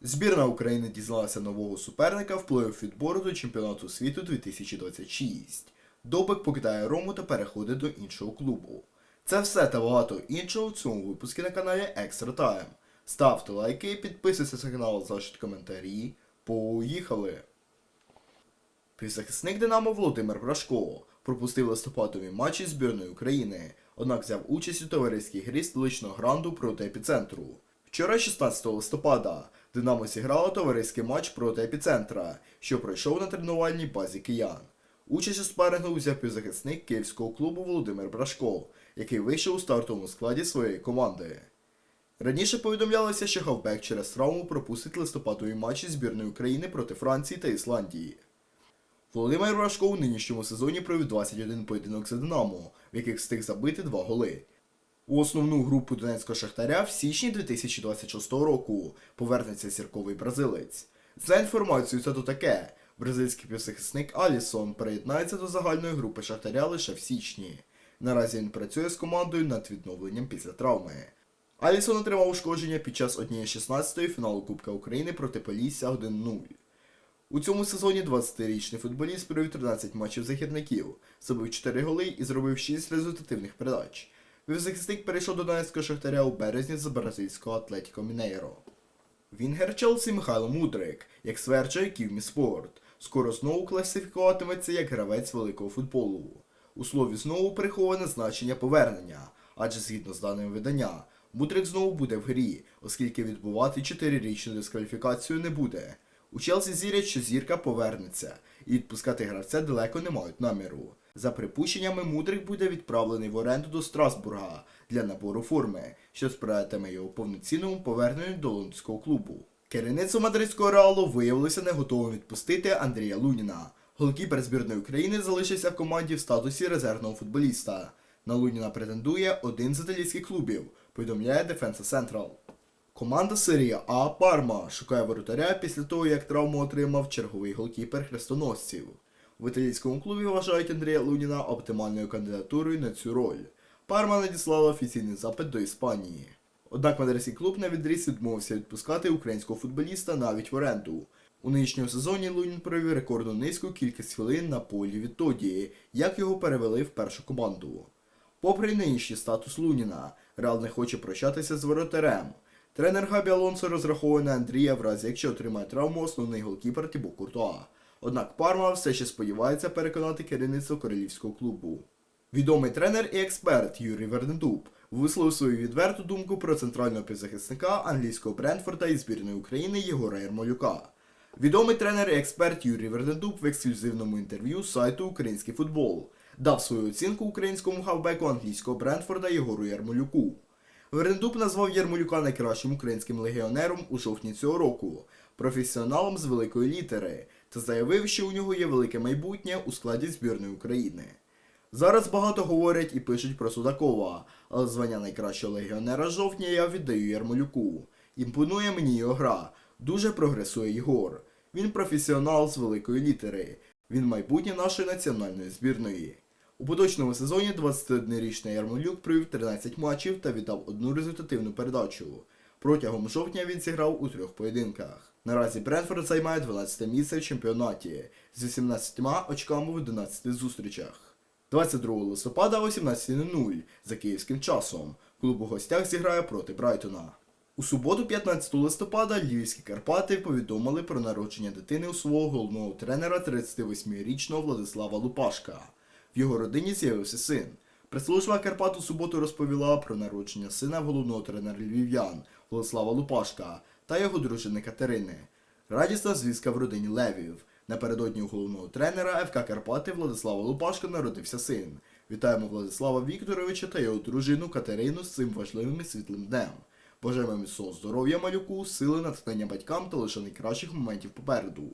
Збірна України дізналася нового суперника в плей-офф відбору до чемпіонату світу 2026. Добик покидає Рому та переходить до іншого клубу. Це все та багато іншого в цьому випуску на каналі Extra Time. Ставте лайки, підписуйтесь на канал, залишіть коментарі. Поїхали! Півзахисник Динамо Володимир Брашко пропустив листопадові матчі збірної України, однак взяв участь у товариській грі столичного гранду проти епіцентру. Вчора, 16 листопада, Динамо зіграло товариський матч проти епіцентра, що пройшов на тренувальній базі киян. Участь у спарингу взяв півзахисник київського клубу Володимир Брашко, який вийшов у стартовому складі своєї команди. Раніше повідомлялося, що Хавбек через травму пропустить листопадові матчі збірної України проти Франції та Ісландії. Володимир Брашко у нинішньому сезоні провів 21 поєдинок за Динамо, в яких встиг забити два голи. У основну групу Донецького Шахтаря в січні 2026 року повернеться зірковий бразилець. За інформацією, це то таке. Бразильський півзахисник Алісон приєднається до загальної групи Шахтаря лише в січні. Наразі він працює з командою над відновленням після травми. Алісон отримав ушкодження під час однієї 16-ї фіналу Кубка України проти Полісся 1-0. У цьому сезоні 20-річний футболіст провів 13 матчів захисників, забив 4 голи і зробив 6 результативних передач. Півзахисник перейшов до Донецького Шахтаря у березні з бразильського Атлетіко Мінейро. Вінгер Челсі Михайло Мудрик, як стверджує Ківмі Спорт, скоро знову класифікуватиметься як гравець великого футболу. У слові знову приховане значення повернення, адже згідно з даним видання, Мудрик знову буде в грі, оскільки відбувати 4-річну дискваліфікацію не буде. У Челсі зірять, що зірка повернеться, і відпускати гравця далеко не мають наміру. За припущеннями, Мудрик буде відправлений в оренду до Страсбурга для набору форми, що сприятиме його повноцінному поверненню до лондонського клубу. Керівництво мадридського реалу виявилося не готовим відпустити Андрія Луніна. Голкіпер збірної України залишився в команді в статусі резервного футболіста. На Луніна претендує один з італійських клубів, повідомляє Defensa Central. Команда Серія А Парма шукає воротаря після того, як травму отримав черговий голкіпер хрестоносців. В італійському клубі вважають Андрія Луніна оптимальною кандидатурою на цю роль. Парма надіслала офіційний запит до Іспанії. Однак мадридський клуб на відріз відмовився відпускати українського футболіста навіть в оренду. У нинішньому сезоні Лунін провів рекордну низьку кількість хвилин на полі відтоді, як його перевели в першу команду. Попри нинішній статус Луніна, Реал не хоче прощатися з воротарем. Тренер Габі Алонсо розраховує на Андрія в разі, якщо отримає травму основний голкіпер Тібо Куртуа. Однак Парма все ще сподівається переконати керівництво королівського клубу. Відомий тренер і експерт Юрій Вернедуб висловив свою відверту думку про центрального півзахисника англійського Брентфорда і збірної України Єгора Ярмолюка. Відомий тренер і експерт Юрій Вернедуб в ексклюзивному інтерв'ю сайту Український футбол дав свою оцінку українському хавбеку англійського Брентфорда Єгору Ярмолюку. Вернедуб назвав Ярмолюка найкращим українським легіонером у жовтні цього року, професіоналом з великої літери, та заявив, що у нього є велике майбутнє у складі збірної України. Зараз багато говорять і пишуть про Судакова, але звання найкращого легіонера жовтня я віддаю Ярмолюку. Імпонує мені його гра, дуже прогресує Єгор. Він професіонал з великої літери. Він майбутнє нашої національної збірної. У поточному сезоні 21-річний Ярмолюк провів 13 матчів та віддав одну результативну передачу. Протягом жовтня він зіграв у трьох поєдинках. Наразі Брентфорд займає 12 місце в чемпіонаті з 18 очками в 11 зустрічах. 22 листопада о 17.00 за київським часом клуб у гостях зіграє проти Брайтона. У суботу, 15 листопада, львівські Карпати повідомили про народження дитини у свого головного тренера 38-річного Владислава Лупашка. В його родині з'явився син. Прес-служба Карпат у суботу розповіла про народження сина головного тренера львів'ян Владислава Лупашка та його дружини Катерини. Радісна звістка в родині Левів. Напередодні у головного тренера ФК Карпати Владислава Лупашка народився син. Вітаємо Владислава Вікторовича та його дружину Катерину з цим важливим і світлим днем. Бажаємо міцного здоров'я малюку, сили натхнення батькам та лише найкращих моментів попереду.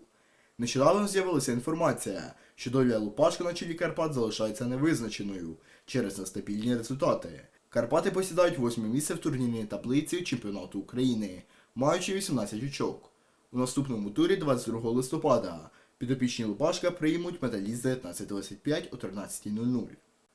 Нещодавно з'явилася інформація, що доля Лупашка на чолі Карпат залишається невизначеною через нестабільні результати. Карпати посідають восьме місце в турнірній таблиці чемпіонату України, маючи 18 очок. У наступному турі 22 листопада підопічні Лупашка приймуть металіст 1925 о 13.00.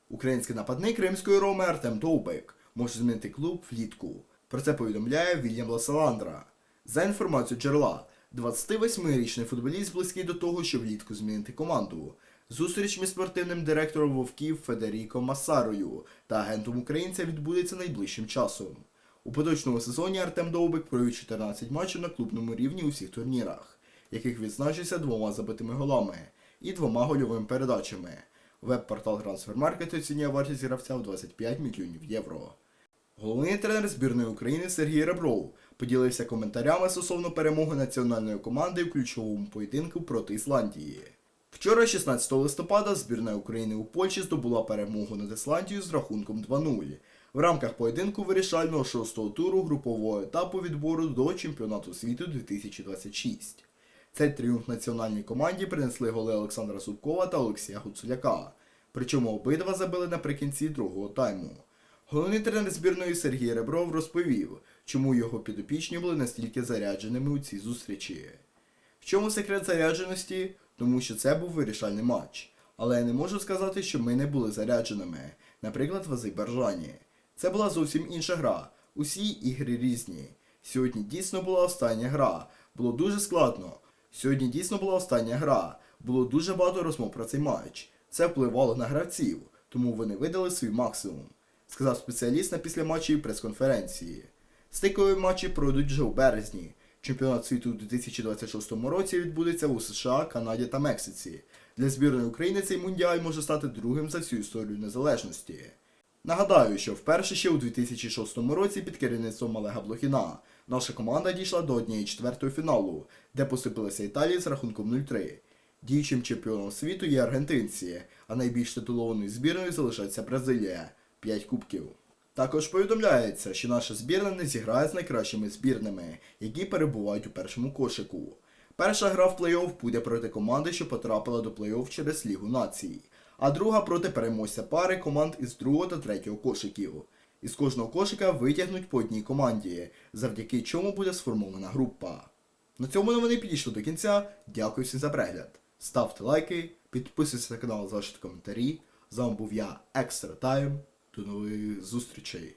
Український нападник Римської Роми Артем Довбек може змінити клуб влітку. Про це повідомляє Вільям Ласаландра. За інформацією джерела, 28-річний футболіст близький до того, щоб влітку змінити команду. Зустріч між спортивним директором Вовків Федеріко Масарою та агентом українця відбудеться найближчим часом. У поточному сезоні Артем Довбик провів 14 матчів на клубному рівні у всіх турнірах, яких відзначився двома забитими голами і двома гольовими передачами. Веб-портал Transfermarket оцінює вартість гравця в 25 мільйонів євро. Головний тренер збірної України Сергій Ребров поділився коментарями стосовно перемоги національної команди в ключовому поєдинку проти Ісландії. Вчора, 16 листопада, збірна України у Польщі здобула перемогу над Ісландією з рахунком 2-0 в рамках поєдинку вирішального шостого туру групового етапу відбору до чемпіонату світу 2026. Цей тріумф національній команді принесли голи Олександра Субкова та Олексія Гуцуляка. Причому обидва забили наприкінці другого тайму. Головний тренер збірної Сергій Ребров розповів, чому його підопічні були настільки зарядженими у цій зустрічі. В чому секрет зарядженості? Тому що це був вирішальний матч. Але я не можу сказати, що ми не були зарядженими, наприклад, в Азербайджані. Це була зовсім інша гра. Усі ігри різні. Сьогодні дійсно була остання гра. Було дуже складно. Сьогодні дійсно була остання гра. Було дуже багато розмов про цей матч. Це впливало на гравців, тому вони видали свій максимум, сказав спеціаліст на післяматчевій прес-конференції. Стикові матчі пройдуть вже у березні. Чемпіонат світу у 2026 році відбудеться у США, Канаді та Мексиці. Для збірної України цей мундіаль може стати другим за всю історію незалежності. Нагадаю, що вперше ще у 2006 році під керівництвом Олега Блохіна наша команда дійшла до однієї четвертої фіналу, де посипалася Італія з рахунком 0-3. Діючим чемпіоном світу є аргентинці, а найбільш титулованою збірною залишається Бразилія 5 кубків. Також повідомляється, що наша збірна не зіграє з найкращими збірними, які перебувають у першому кошику. Перша гра в плей-офф буде проти команди, що потрапила до плей-офф через Лігу націй, а друга проти переможця пари команд із другого та третього кошиків. Із кожного кошика витягнуть по одній команді, завдяки чому буде сформована група. На цьому новини підійшли до кінця. Дякую всім за перегляд. Ставте лайки, підписуйтесь на канал, залишайте коментарі. З вами був я, Екстра Тайм. До нових зустрічей.